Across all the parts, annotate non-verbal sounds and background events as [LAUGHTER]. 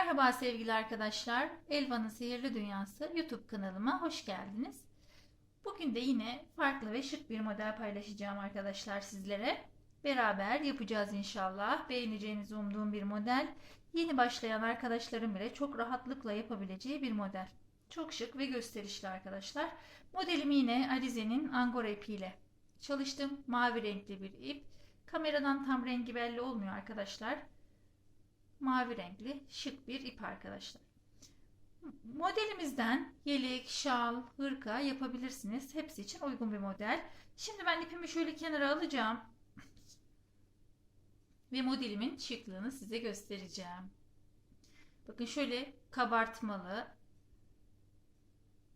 Merhaba sevgili arkadaşlar. Elvan'ın Sihirli Dünyası YouTube kanalıma hoş geldiniz. Bugün de yine farklı ve şık bir model paylaşacağım arkadaşlar sizlere. Beraber yapacağız inşallah. Beğeneceğinizi umduğum bir model. Yeni başlayan arkadaşlarım bile çok rahatlıkla yapabileceği bir model. Çok şık ve gösterişli arkadaşlar. Modelimi yine Alize'nin Angora ipiyle çalıştım. Mavi renkli bir ip. Kameradan tam rengi belli olmuyor arkadaşlar mavi renkli şık bir ip arkadaşlar. Modelimizden yelek, şal, hırka yapabilirsiniz. Hepsi için uygun bir model. Şimdi ben ipimi şöyle kenara alacağım. Ve modelimin şıklığını size göstereceğim. Bakın şöyle kabartmalı,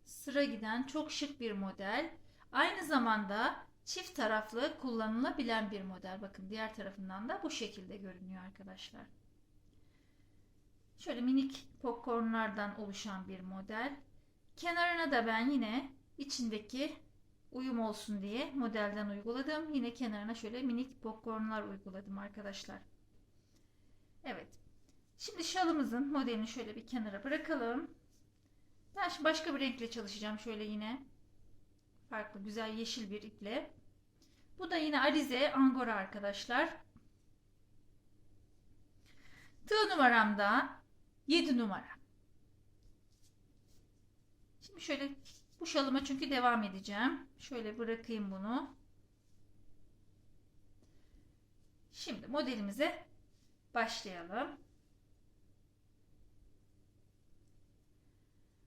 sıra giden çok şık bir model. Aynı zamanda çift taraflı kullanılabilen bir model. Bakın diğer tarafından da bu şekilde görünüyor arkadaşlar. Şöyle minik popcornlardan oluşan bir model. Kenarına da ben yine içindeki uyum olsun diye modelden uyguladım. Yine kenarına şöyle minik popcornlar uyguladım arkadaşlar. Evet. Şimdi şalımızın modelini şöyle bir kenara bırakalım. Ben şimdi başka bir renkle çalışacağım şöyle yine. Farklı güzel yeşil bir iple. Bu da yine Alize Angora arkadaşlar. Tığ numaramda 7 numara. Şimdi şöyle bu şalıma çünkü devam edeceğim. Şöyle bırakayım bunu. Şimdi modelimize başlayalım.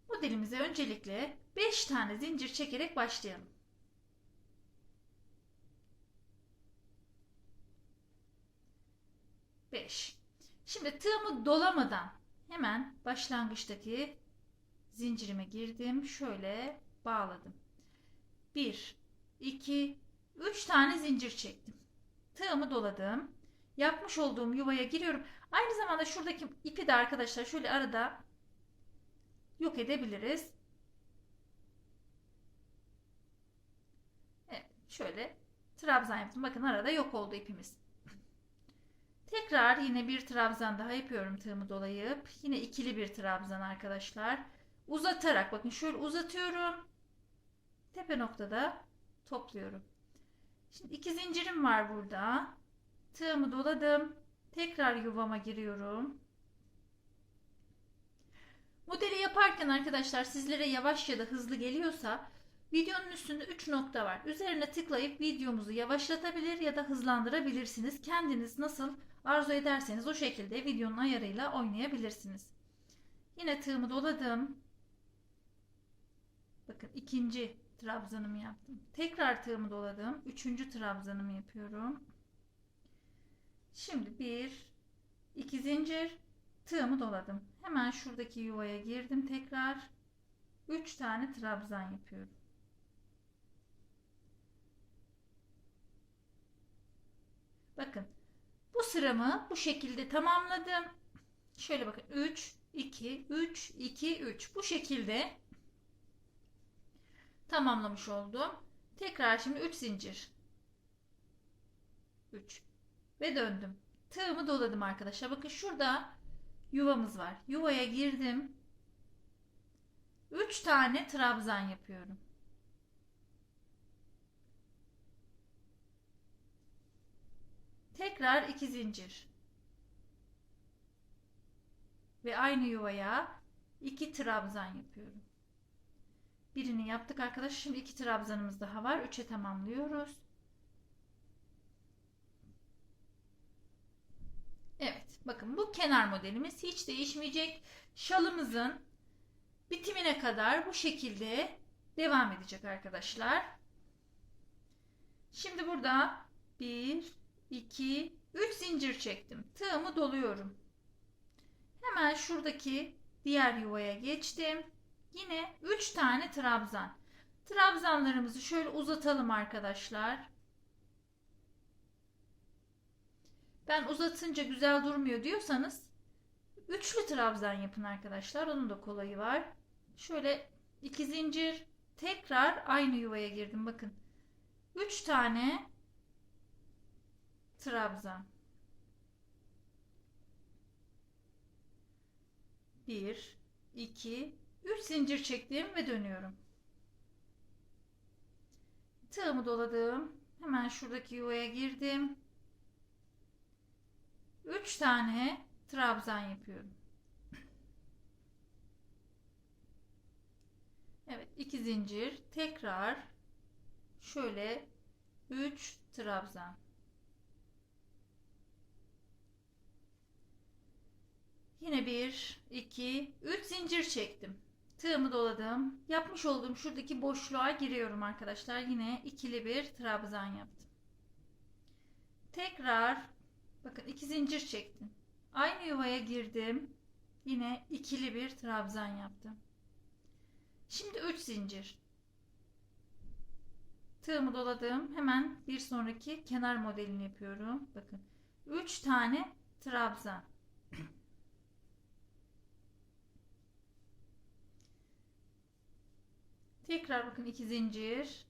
Modelimize öncelikle 5 tane zincir çekerek başlayalım. Beş. Şimdi tığımı dolamadan hemen başlangıçtaki zincirime girdim. Şöyle bağladım. 1, 2, 3 tane zincir çektim. Tığımı doladım. Yapmış olduğum yuvaya giriyorum. Aynı zamanda şuradaki ipi de arkadaşlar şöyle arada yok edebiliriz. Evet, şöyle trabzan yaptım. Bakın arada yok oldu ipimiz. Tekrar yine bir trabzan daha yapıyorum tığımı dolayıp. Yine ikili bir trabzan arkadaşlar. Uzatarak bakın şöyle uzatıyorum. Tepe noktada topluyorum. Şimdi iki zincirim var burada. Tığımı doladım. Tekrar yuvama giriyorum. Modeli yaparken arkadaşlar sizlere yavaş ya da hızlı geliyorsa videonun üstünde 3 nokta var. Üzerine tıklayıp videomuzu yavaşlatabilir ya da hızlandırabilirsiniz. Kendiniz nasıl Arzu ederseniz o şekilde videonun ayarıyla oynayabilirsiniz. Yine tığımı doladım. Bakın ikinci trabzanımı yaptım. Tekrar tığımı doladım. Üçüncü trabzanımı yapıyorum. Şimdi bir, iki zincir tığımı doladım. Hemen şuradaki yuvaya girdim tekrar. Üç tane trabzan yapıyorum. Bakın bu sıramı bu şekilde tamamladım. Şöyle bakın 3, 2, 3, 2, 3. Bu şekilde tamamlamış oldum. Tekrar şimdi 3 zincir. 3 ve döndüm. Tığımı doladım arkadaşlar. Bakın şurada yuvamız var. Yuvaya girdim. 3 tane trabzan yapıyorum. Tekrar iki zincir. Ve aynı yuvaya iki trabzan yapıyorum. Birini yaptık arkadaşlar. Şimdi iki trabzanımız daha var. Üçe tamamlıyoruz. Evet. Bakın bu kenar modelimiz hiç değişmeyecek. Şalımızın bitimine kadar bu şekilde devam edecek arkadaşlar. Şimdi burada bir 2, 3 zincir çektim. Tığımı doluyorum. Hemen şuradaki diğer yuvaya geçtim. Yine 3 tane trabzan. Trabzanlarımızı şöyle uzatalım arkadaşlar. Ben uzatınca güzel durmuyor diyorsanız üçlü trabzan yapın arkadaşlar. Onun da kolayı var. Şöyle iki zincir tekrar aynı yuvaya girdim. Bakın. 3 tane Trabzan. 1 2 3 zincir çektim ve dönüyorum. Tığımı doladım. Hemen şuradaki yuvaya girdim. 3 tane trabzan yapıyorum. Evet, 2 zincir. Tekrar şöyle 3 trabzan. Yine 1 2 3 zincir çektim. Tığımı doladım. Yapmış olduğum şuradaki boşluğa giriyorum arkadaşlar. Yine ikili bir trabzan yaptım. Tekrar bakın iki zincir çektim. Aynı yuvaya girdim. Yine ikili bir trabzan yaptım. Şimdi 3 zincir. Tığımı doladım. Hemen bir sonraki kenar modelini yapıyorum. Bakın 3 tane trabzan. Tekrar bakın iki zincir.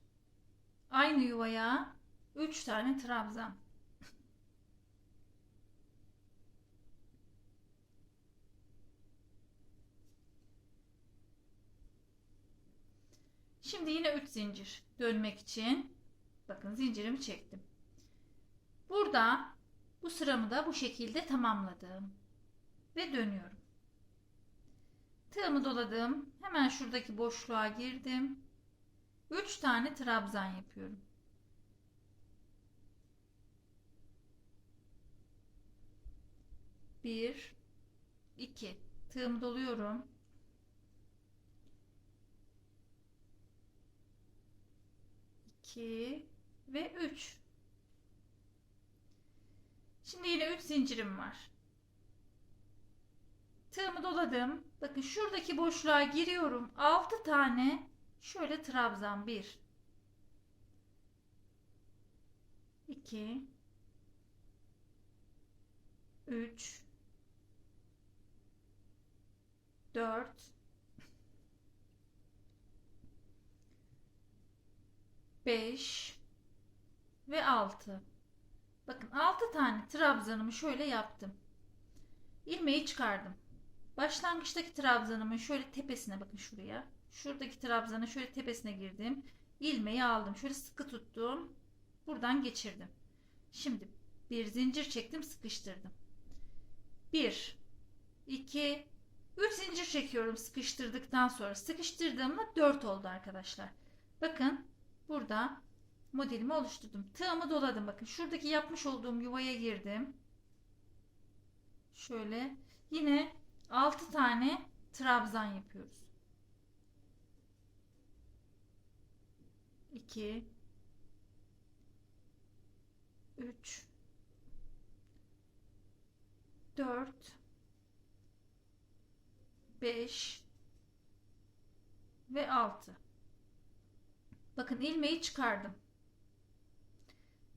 Aynı yuvaya 3 tane trabzan. [LAUGHS] Şimdi yine 3 zincir dönmek için bakın zincirimi çektim. Burada bu sıramı da bu şekilde tamamladım ve dönüyorum. Tığımı doladım. Hemen şuradaki boşluğa girdim. 3 tane trabzan yapıyorum. Bir, iki. Tığımı doluyorum. İki ve üç. Şimdi yine üç zincirim var. Tığımı doladım. Bakın şuradaki boşluğa giriyorum. 6 tane şöyle trabzan 1 2 3 4 5 ve 6 Bakın 6 tane trabzanımı şöyle yaptım. İlmeği çıkardım. Başlangıçtaki trabzanımın şöyle tepesine bakın şuraya. Şuradaki trabzanın şöyle tepesine girdim. İlmeği aldım. Şöyle sıkı tuttum. Buradan geçirdim. Şimdi bir zincir çektim, sıkıştırdım. 1 2 3 zincir çekiyorum sıkıştırdıktan sonra. Sıkıştırdığımda 4 oldu arkadaşlar. Bakın burada modelimi oluşturdum. Tığımı doladım. Bakın şuradaki yapmış olduğum yuvaya girdim. Şöyle yine 6 tane trabzan yapıyoruz. 2 3 4 5 ve 6 Bakın ilmeği çıkardım.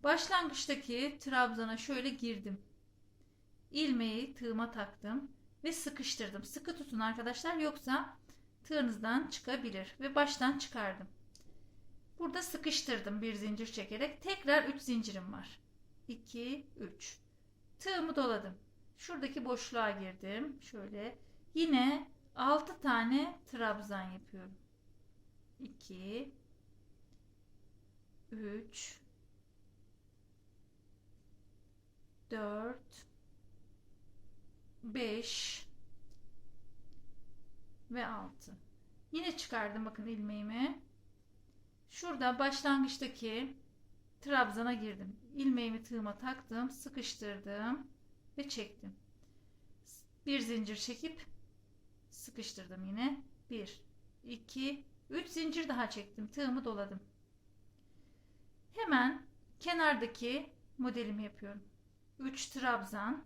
Başlangıçtaki trabzana şöyle girdim. İlmeği tığıma taktım ve sıkıştırdım. Sıkı tutun arkadaşlar yoksa tığınızdan çıkabilir ve baştan çıkardım. Burada sıkıştırdım bir zincir çekerek. Tekrar 3 zincirim var. 2 3. Tığımı doladım. Şuradaki boşluğa girdim. Şöyle yine 6 tane trabzan yapıyorum. 2 3 4 5 ve 6. Yine çıkardım bakın ilmeğimi. Şurada başlangıçtaki trabzana girdim. İlmeğimi tığıma taktım, sıkıştırdım ve çektim. Bir zincir çekip sıkıştırdım yine. 1 2 3 zincir daha çektim. Tığımı doladım. Hemen kenardaki modelimi yapıyorum. 3 trabzan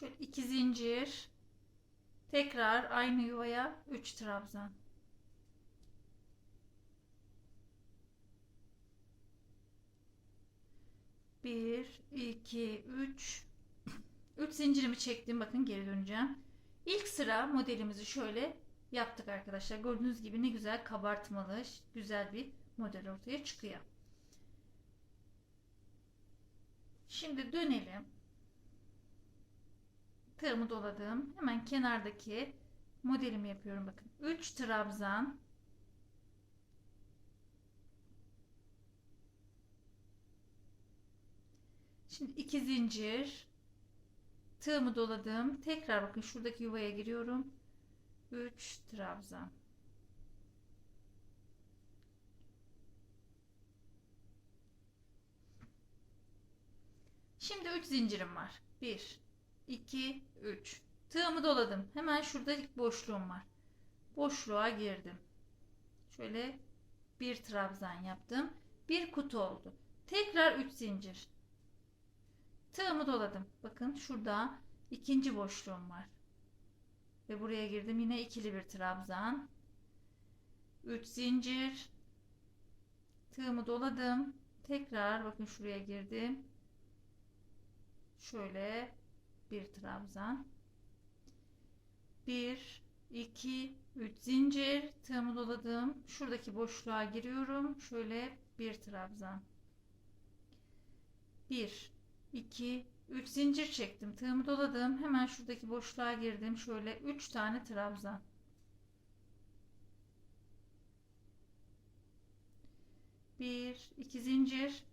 Şöyle iki zincir. Tekrar aynı yuvaya 3 trabzan. Bir, iki, üç. Üç zincirimi çektim. Bakın geri döneceğim. İlk sıra modelimizi şöyle yaptık arkadaşlar. Gördüğünüz gibi ne güzel kabartmalı, güzel bir model ortaya çıkıyor. Şimdi dönelim. Tığımı doladım. Hemen kenardaki modelimi yapıyorum. Bakın 3 trabzan Şimdi iki zincir tığımı doladım. Tekrar bakın şuradaki yuvaya giriyorum. 3 trabzan. Şimdi 3 zincirim var. 1 2 3 Tığımı doladım. Hemen şurada ilk boşluğum var. Boşluğa girdim. Şöyle bir trabzan yaptım. Bir kutu oldu. Tekrar 3 zincir. Tığımı doladım. Bakın şurada ikinci boşluğum var. Ve buraya girdim. Yine ikili bir trabzan. 3 zincir. Tığımı doladım. Tekrar bakın şuraya girdim. Şöyle bir trabzan. 1 2 3 zincir tığımı doladım. Şuradaki boşluğa giriyorum. Şöyle bir trabzan. 1 2 3 zincir çektim. Tığımı doladım. Hemen şuradaki boşluğa girdim. Şöyle 3 tane trabzan. Bir, iki zincir.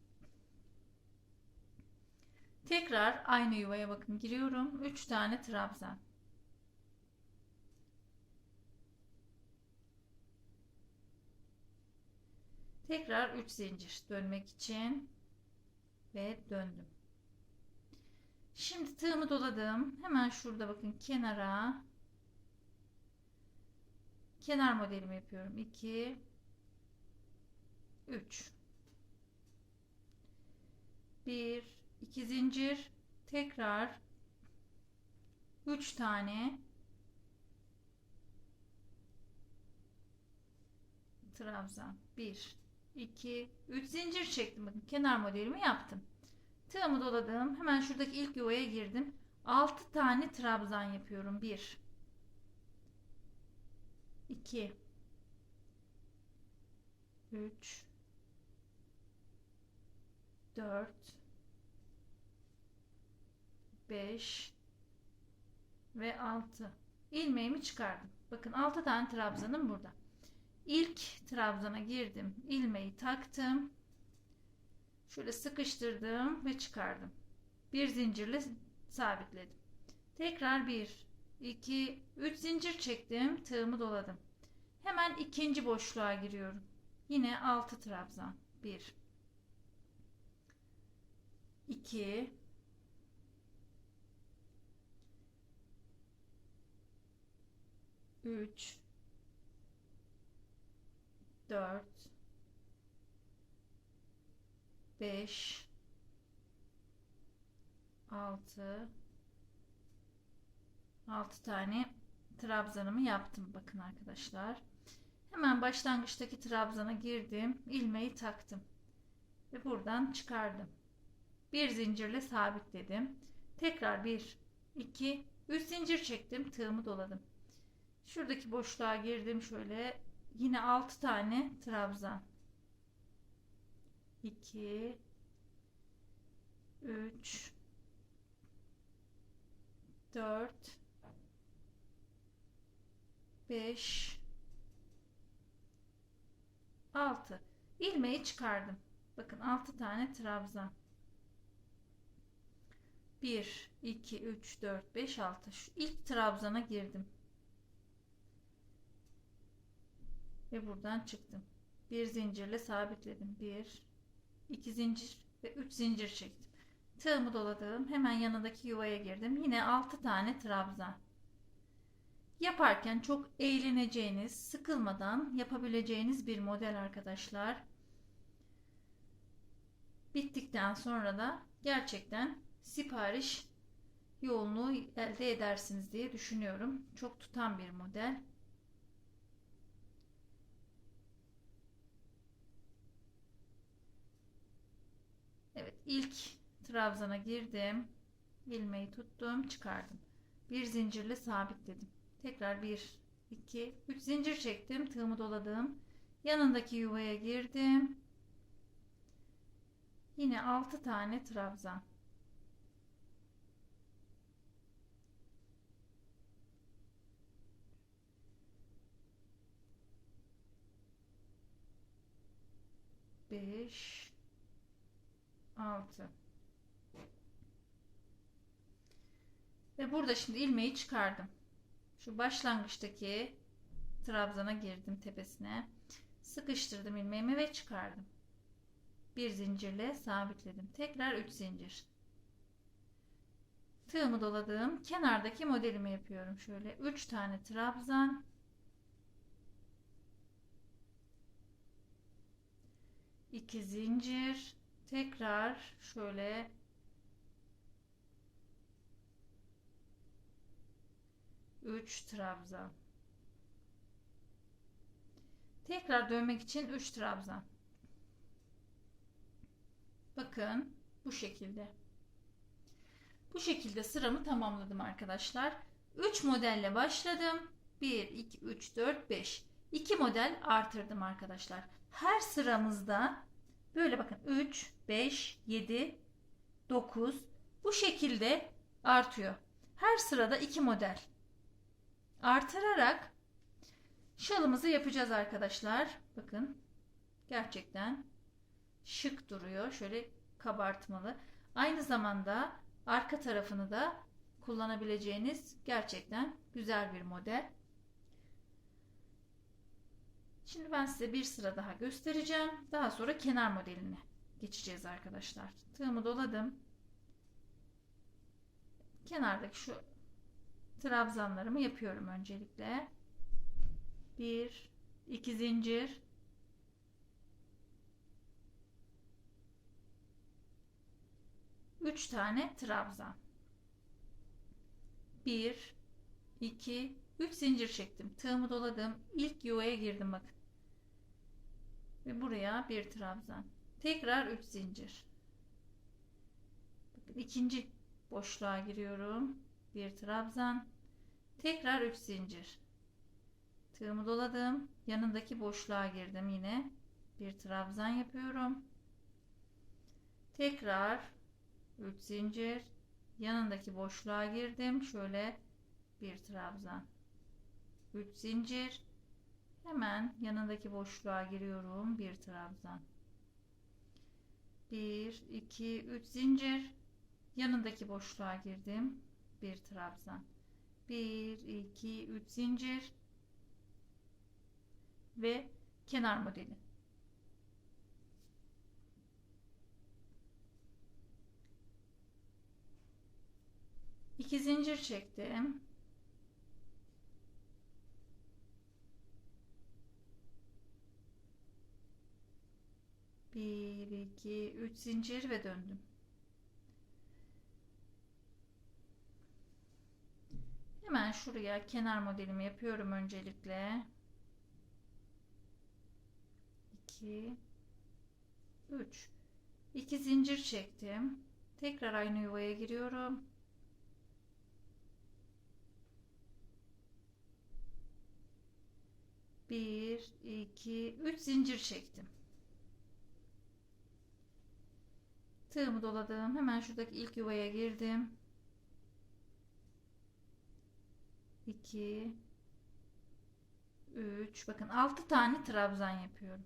Tekrar aynı yuvaya bakın giriyorum. 3 tane trabzan. Tekrar 3 zincir dönmek için ve döndüm. Şimdi tığımı doladım. Hemen şurada bakın kenara kenar modelimi yapıyorum. 2 3 1 2 zincir. Tekrar 3 tane. Trabzan 1 2 3 zincir çektim. Bakın kenar modelimi yaptım. Tığımı doladım. Hemen şuradaki ilk yuvaya girdim. 6 tane trabzan yapıyorum. 1 2 3 4 5 ve 6 ilmeğimi çıkardım. Bakın 6 tane trabzanım burada. İlk trabzana girdim. ilmeği taktım. Şöyle sıkıştırdım ve çıkardım. Bir zincirle sabitledim. Tekrar 1 2 3 zincir çektim. Tığımı doladım. Hemen ikinci boşluğa giriyorum. Yine 6 trabzan. 1 2 3 4 5 6 6 tane trabzanımı yaptım bakın arkadaşlar. Hemen başlangıçtaki trabzana girdim. ilmeği taktım. Ve buradan çıkardım. Bir zincirle sabitledim. Tekrar 1 2 3 zincir çektim. Tığımı doladım. Şuradaki boşluğa girdim şöyle. Yine 6 tane trabzan. 2 3 4 5 6 ilmeği çıkardım. Bakın 6 tane trabzan. 1 2 3 4 5 6 şu ilk trabzana girdim. Ve buradan çıktım. Bir zincirle sabitledim. Bir, iki zincir ve üç zincir çektim. Tığımı doladım. Hemen yanındaki yuvaya girdim. Yine altı tane trabzan. Yaparken çok eğleneceğiniz, sıkılmadan yapabileceğiniz bir model arkadaşlar. Bittikten sonra da gerçekten sipariş yoğunluğu elde edersiniz diye düşünüyorum. Çok tutan bir model. ilk trabzana girdim. Ilmeği tuttum, çıkardım. Bir zincirle sabitledim. Tekrar bir, iki, üç zincir çektim. Tığımı doladım. Yanındaki yuvaya girdim. Yine 6 tane trabzan. Beş, 6 Ve burada şimdi ilmeği çıkardım. Şu başlangıçtaki trabzana girdim tepesine. Sıkıştırdım ilmeğimi ve çıkardım. Bir zincirle sabitledim. Tekrar 3 zincir. Tığımı doladım. Kenardaki modelimi yapıyorum. Şöyle 3 tane trabzan. iki zincir. Tekrar şöyle üç trabzan. Tekrar dönmek için 3 trabzan. Bakın bu şekilde. Bu şekilde sıramı tamamladım arkadaşlar. 3 modelle başladım. 1, 2, 3, 4, 5. 2 model artırdım arkadaşlar. Her sıramızda böyle bakın 3, 5, 7, 9 bu şekilde artıyor. Her sırada 2 model artırarak şalımızı yapacağız arkadaşlar. Bakın gerçekten şık duruyor. Şöyle kabartmalı. Aynı zamanda arka tarafını da kullanabileceğiniz gerçekten güzel bir model. Şimdi ben size bir sıra daha göstereceğim. Daha sonra kenar modeline geçeceğiz arkadaşlar. Tığımı doladım. Kenardaki şu trabzanlarımı yapıyorum öncelikle. Bir, iki zincir. Üç tane trabzan. Bir, iki, üç zincir çektim. Tığımı doladım. İlk yuvaya girdim bakın. Ve buraya bir trabzan. Tekrar üç zincir. Bakın ikinci boşluğa giriyorum. Bir trabzan. Tekrar üç zincir. Tığımı doladım. Yanındaki boşluğa girdim yine. Bir trabzan yapıyorum. Tekrar 3 zincir. Yanındaki boşluğa girdim. Şöyle bir trabzan. 3 zincir. Hemen yanındaki boşluğa giriyorum. Bir trabzan. 1 2 3 zincir. Yanındaki boşluğa girdim. Bir trabzan. 1 2 3 zincir ve kenar modeli. İki zincir çektim. Bir, iki, üç zincir ve döndüm. Hemen şuraya kenar modelimi yapıyorum öncelikle. 2 3 2 zincir çektim. Tekrar aynı yuvaya giriyorum. Bir, iki, üç zincir çektim. Tığımı doladım. Hemen şuradaki ilk yuvaya girdim. 2 3 bakın 6 tane trabzan yapıyorum.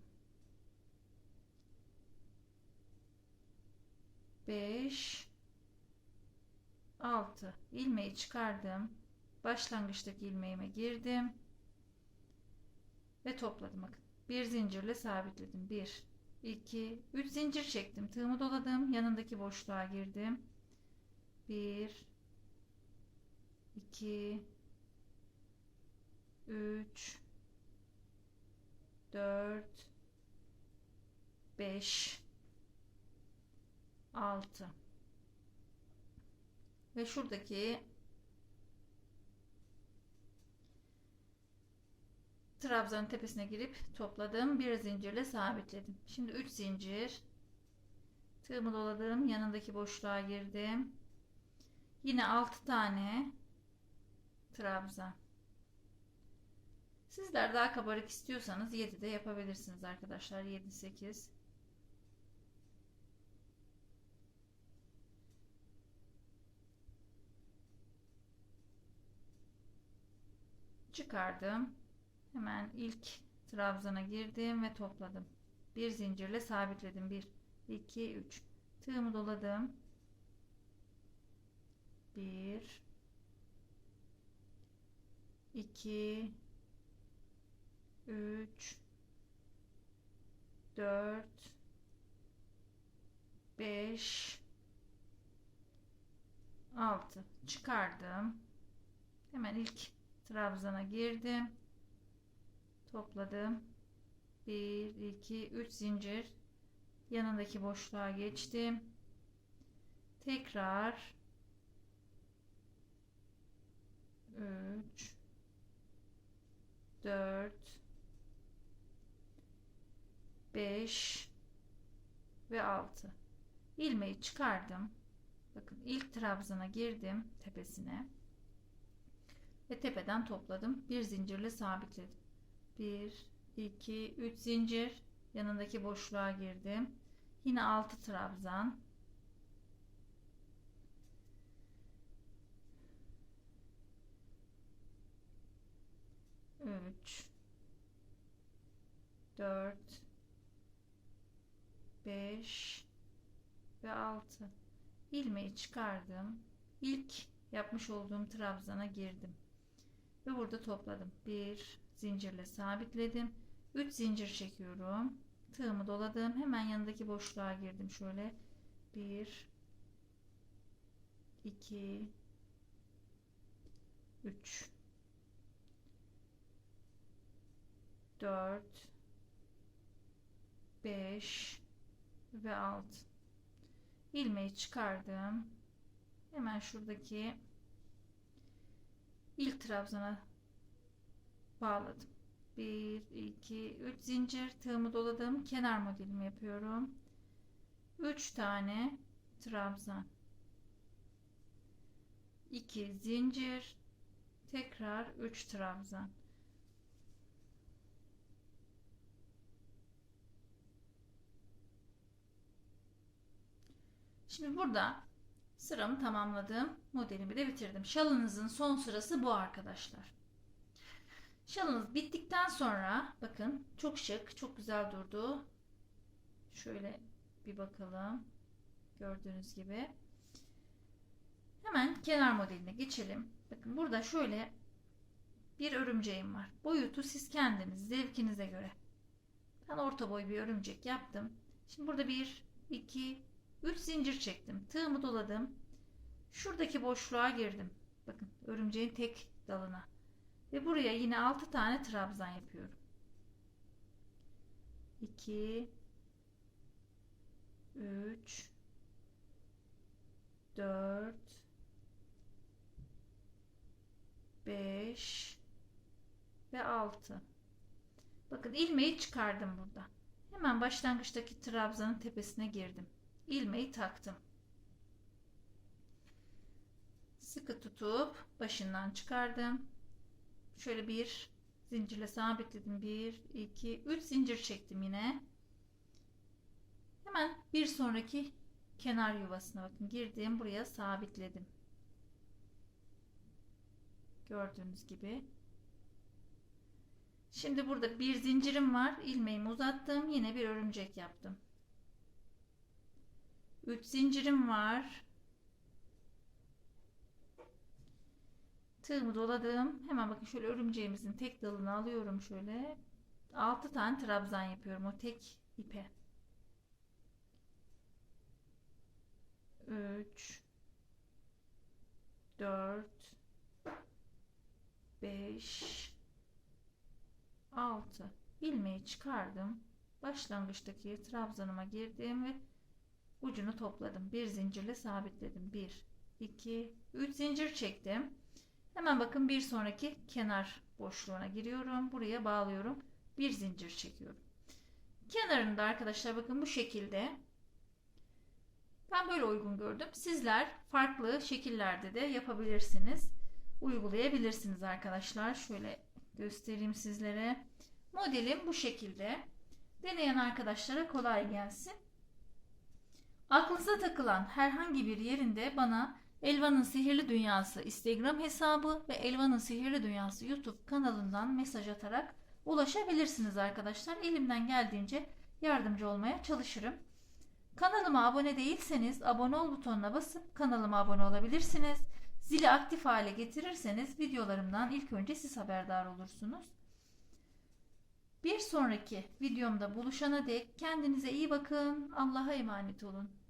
5 6 ilmeği çıkardım. Başlangıçtaki ilmeğime girdim. Ve topladım bakın. Bir zincirle sabitledim. 1 2 3 zincir çektim. Tığımı doladım. Yanındaki boşluğa girdim. 1 2 3 4 5 6 ve şuradaki trabzanın tepesine girip topladım. Bir zincirle sabitledim. Şimdi 3 zincir tığımı doladım. Yanındaki boşluğa girdim. Yine 6 tane trabzan. Sizler daha kabarık istiyorsanız 7 de yapabilirsiniz arkadaşlar. 7 8 çıkardım. Hemen ilk trabzana girdim ve topladım. Bir zincirle sabitledim. 1 2 3. Tığımı doladım. 1 2 3 4 5 6 çıkardım. Hemen ilk trabzana girdim. Topladım. 1 2 3 zincir. Yanındaki boşluğa geçtim. Tekrar 3 4 5 ve 6 ilmeği çıkardım bakın ilk trabzana girdim tepesine ve tepeden topladım bir zincirle sabitledim 1 2 3 zincir yanındaki boşluğa girdim yine 6 trabzan Üç, dört, beş ve altı. ilmeği çıkardım. İlk yapmış olduğum trabzana girdim. Ve burada topladım. Bir zincirle sabitledim. 3 zincir çekiyorum. Tığımı doladım. Hemen yanındaki boşluğa girdim. Şöyle 1 2 3 4 5 ve 6 ilmeği çıkardım hemen şuradaki ilk trabzana bağladım. 1 2 3 zincir. Tığımı doladım. Kenar modelimi yapıyorum. 3 tane trabzan. 2 zincir. Tekrar 3 trabzan. Şimdi burada sıramı tamamladım. Modelimi de bitirdim. Şalınızın son sırası bu arkadaşlar. Şalınız bittikten sonra bakın çok şık, çok güzel durdu. Şöyle bir bakalım. Gördüğünüz gibi. Hemen kenar modeline geçelim. Bakın burada şöyle bir örümceğim var. Boyutu siz kendiniz zevkinize göre. Ben orta boy bir örümcek yaptım. Şimdi burada bir, iki, 3 zincir çektim. Tığımı doladım. Şuradaki boşluğa girdim. Bakın örümceğin tek dalına. Ve buraya yine 6 tane trabzan yapıyorum. 2 3 4 5 ve 6 bakın ilmeği çıkardım burada hemen başlangıçtaki trabzanın tepesine girdim ilmeği taktım. Sıkı tutup başından çıkardım. Şöyle bir zincirle sabitledim. 1, 2, 3 zincir çektim yine. Hemen bir sonraki kenar yuvasına bakın girdim. Buraya sabitledim. Gördüğünüz gibi. Şimdi burada bir zincirim var. ilmeğimi uzattım. Yine bir örümcek yaptım. 3 zincirim var. Tığımı doladım. Hemen bakın şöyle örümceğimizin tek dalını alıyorum şöyle. 6 tane trabzan yapıyorum o tek ipe. 3 4 5 6 ilmeği çıkardım. Başlangıçtaki trabzanıma girdim ve ucunu topladım. Bir zincirle sabitledim. 1 2 3 zincir çektim. Hemen bakın bir sonraki kenar boşluğuna giriyorum. Buraya bağlıyorum. Bir zincir çekiyorum. Kenarında arkadaşlar bakın bu şekilde. Ben böyle uygun gördüm. Sizler farklı şekillerde de yapabilirsiniz. Uygulayabilirsiniz arkadaşlar. Şöyle göstereyim sizlere. Modelim bu şekilde. Deneyen arkadaşlara kolay gelsin. Aklınıza takılan herhangi bir yerinde bana Elvan'ın Sihirli Dünyası Instagram hesabı ve Elvan'ın Sihirli Dünyası YouTube kanalından mesaj atarak ulaşabilirsiniz arkadaşlar. Elimden geldiğince yardımcı olmaya çalışırım. Kanalıma abone değilseniz abone ol butonuna basıp kanalıma abone olabilirsiniz. Zili aktif hale getirirseniz videolarımdan ilk önce siz haberdar olursunuz. Bir sonraki videomda buluşana dek kendinize iyi bakın. Allah'a emanet olun.